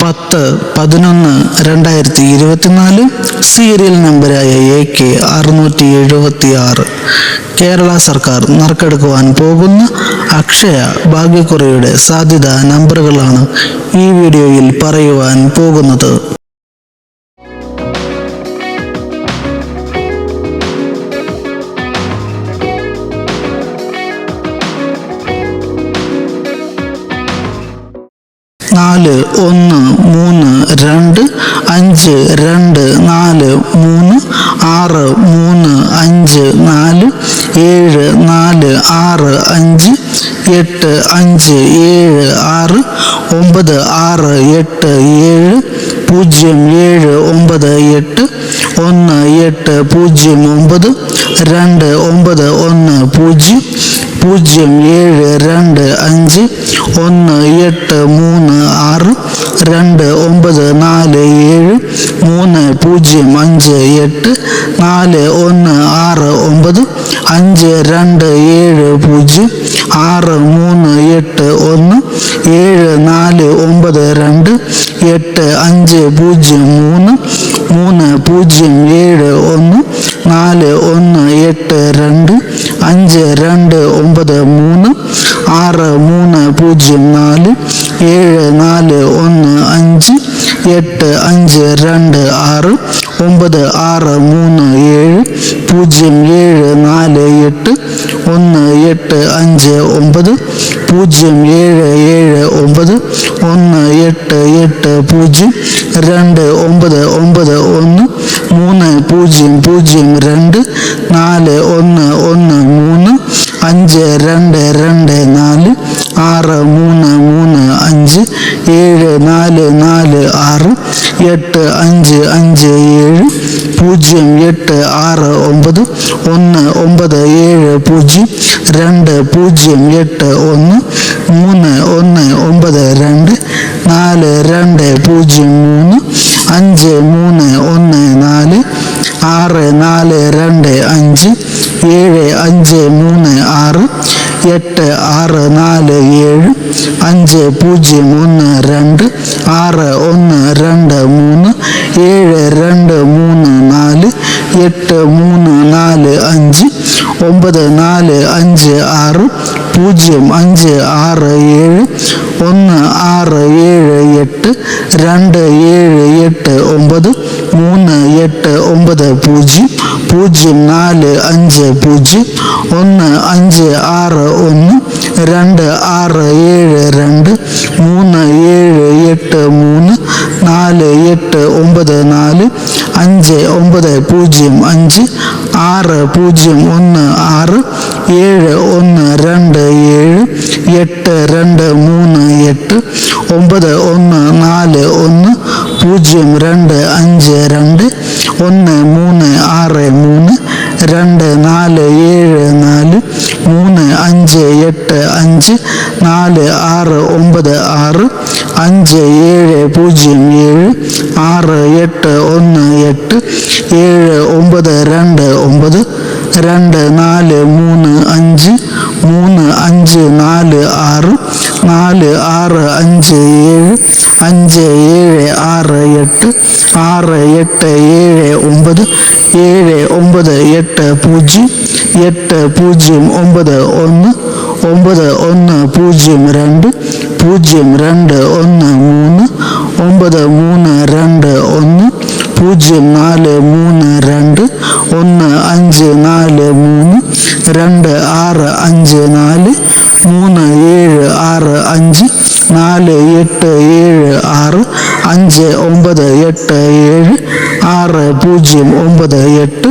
പത്ത് പതിനൊന്ന് രണ്ടായിരത്തി ഇരുപത്തിനാല് സീരിയൽ നമ്പരായ എ കെ അറുന്നൂറ്റി എഴുപത്തി ആറ് കേരള സർക്കാർ നറുക്കെടുക്കുവാൻ പോകുന്ന അക്ഷയ ഭാഗ്യക്കുറയുടെ സാധ്യത നമ്പറുകളാണ് ഈ വീഡിയോയിൽ പറയുവാൻ പോകുന്നത്. നാല് ഒന്ന് മൂന്ന് രണ്ട് അഞ്ച് രണ്ട് നാല് മൂന്ന് ആറ് മൂന്ന് അഞ്ച് നാല് ഏഴ് നാല് ആറ് അഞ്ച് എട്ട് അഞ്ച് ഏഴ് ആറ് ഒമ്പത് ആറ് എട്ട് ഏഴ് പൂജ്യം ഏഴ് ഒമ്പത് എട്ട് ഒന്ന് എട്ട് പൂജ്യം ഒമ്പത് രണ്ട് ഒമ്പത് ഒന്ന് പൂജ്യം പൂജ്യം ഏഴ് രണ്ട് അഞ്ച് ഒന്ന് എട്ട് മൂന്ന് ആറ് രണ്ട് ഒമ്പത് നാല് ഏഴ് മൂന്ന് പൂജ്യം അഞ്ച് എട്ട് നാല് ഒന്ന് ആറ് ഒമ്പത് അഞ്ച് രണ്ട് ഏഴ് പൂജ്യം ആറ് മൂന്ന് എട്ട് ഒന്ന് ഏഴ് നാല് ഒമ്പത് രണ്ട് എട്ട് അഞ്ച് പൂജ്യം മൂന്ന് മൂന്ന് പൂജ്യം ഏഴ് ഒന്ന് നാല് ഒന്ന് എട്ട് രണ്ട് അഞ്ച് രണ്ട് ഒമ്പത് മൂന്ന് ആറ് മൂന്ന് പൂജ്യം നാല് ഏഴ് നാല് ഒന്ന് അഞ്ച് എട്ട് അഞ്ച് രണ്ട് ആറ് ഒമ്പത് ആറ് മൂന്ന് ഏഴ് പൂജ്യം ഏഴ് നാല് എട്ട് ഒന്ന് എട്ട് അഞ്ച് ഒമ്പത് പൂജ്യം ഏഴ് ഏഴ് ഒമ്പത് ഒന്ന് എട്ട് എട്ട് പൂജ്യം രണ്ട് ഒമ്പത് ഒമ്പത് ഒന്ന് മൂന്ന് പൂജ്യം പൂജ്യം രണ്ട് നാല് ഒന്ന് ഒന്ന് മൂന്ന് അഞ്ച് രണ്ട് രണ്ട് നാല് ആറ് മൂന്ന് മൂന്ന് അഞ്ച് ഏഴ് നാല് നാല് ആറ് എട്ട് അഞ്ച് അഞ്ച് ഏഴ് പൂജ്യം എട്ട് ആറ് ഒമ്പത് ഒന്ന് ഒമ്പത് ഏഴ് പൂജ്യം രണ്ട് പൂജ്യം എട്ട് ഒന്ന് മൂന്ന് ഒന്ന് ഒമ്പത് രണ്ട് നാല് രണ്ട് പൂജ്യം മൂന്ന് അഞ്ച് മൂന്ന് ഒന്ന് നാല് ആറ് നാല് രണ്ട് അഞ്ച് ഏഴ് അഞ്ച് മൂന്ന് ആറ് എട്ട് ആറ് നാല് ഏഴ് അഞ്ച് പൂജ്യം ഒന്ന് രണ്ട് ആറ് ഒന്ന് രണ്ട് മൂന്ന് ഏഴ് രണ്ട് എട്ട് മൂന്ന് നാല് അഞ്ച് ഒമ്പത് നാല് അഞ്ച് ആറ് പൂജ്യം അഞ്ച് ആറ് ഏഴ് ഒന്ന് ആറ് ഏഴ് എട്ട് രണ്ട് ഏഴ് എട്ട് ഒമ്പത് മൂന്ന് എട്ട് ഒമ്പത് പൂജ്യം പൂജ്യം നാല് അഞ്ച് പൂജ്യം ഒന്ന് അഞ്ച് ആറ് ഒന്ന് രണ്ട് ആറ് ഏഴ് രണ്ട് മൂന്ന് ഏഴ് എട്ട് നാല് എട്ട് ഒമ്പത് നാല് അഞ്ച് ഒമ്പത് പൂജ്യം അഞ്ച് ആറ് പൂജ്യം ഒന്ന് ആറ് ഏഴ് ഒന്ന് രണ്ട് ഏഴ് എട്ട് രണ്ട് മൂന്ന് എട്ട് ഒമ്പത് ഒന്ന് നാല് ഒന്ന് പൂജ്യം രണ്ട് അഞ്ച് രണ്ട് ഒന്ന് മൂന്ന് ആറ് മൂന്ന് രണ്ട് നാല് ഏഴ് നാല് മൂന്ന് അഞ്ച് എട്ട് അഞ്ച് നാല് ആറ് ഒമ്പത് ആറ് അഞ്ച് ഏഴ് പൂജ്യം ഏഴ് ആറ് എട്ട് ഒന്ന് എട്ട് ഏഴ് ഒമ്പത് രണ്ട് ഒമ്പത് രണ്ട് നാല് മൂന്ന് അഞ്ച് മൂന്ന് അഞ്ച് നാല് ആറ് നാല് ആറ് അഞ്ച് ഏഴ് അഞ്ച് ഏഴ് ആറ് എട്ട് ആറ് എട്ട് ഏഴ് ഒമ്പത് ഏഴ് ഒമ്പത് എട്ട് പൂജ്യം എട്ട് പൂജ്യം ഒമ്പത് ഒന്ന് ഒമ്പത് ഒന്ന് പൂജ്യം രണ്ട് പൂജ്യം രണ്ട് ഒന്ന് മൂന്ന് ഒമ്പത് മൂന്ന് രണ്ട് ഒന്ന് പൂജ്യം നാല് മൂന്ന് രണ്ട് ഒന്ന് അഞ്ച് നാല് മൂന്ന് രണ്ട് ആറ് അഞ്ച് നാല് മൂന്ന് ഏഴ് ആറ് അഞ്ച് നാല് എട്ട് ഏഴ് ആറ് അഞ്ച് ഒമ്പത് എട്ട് ഏഴ് ആറ് പൂജ്യം ഒമ്പത് എട്ട്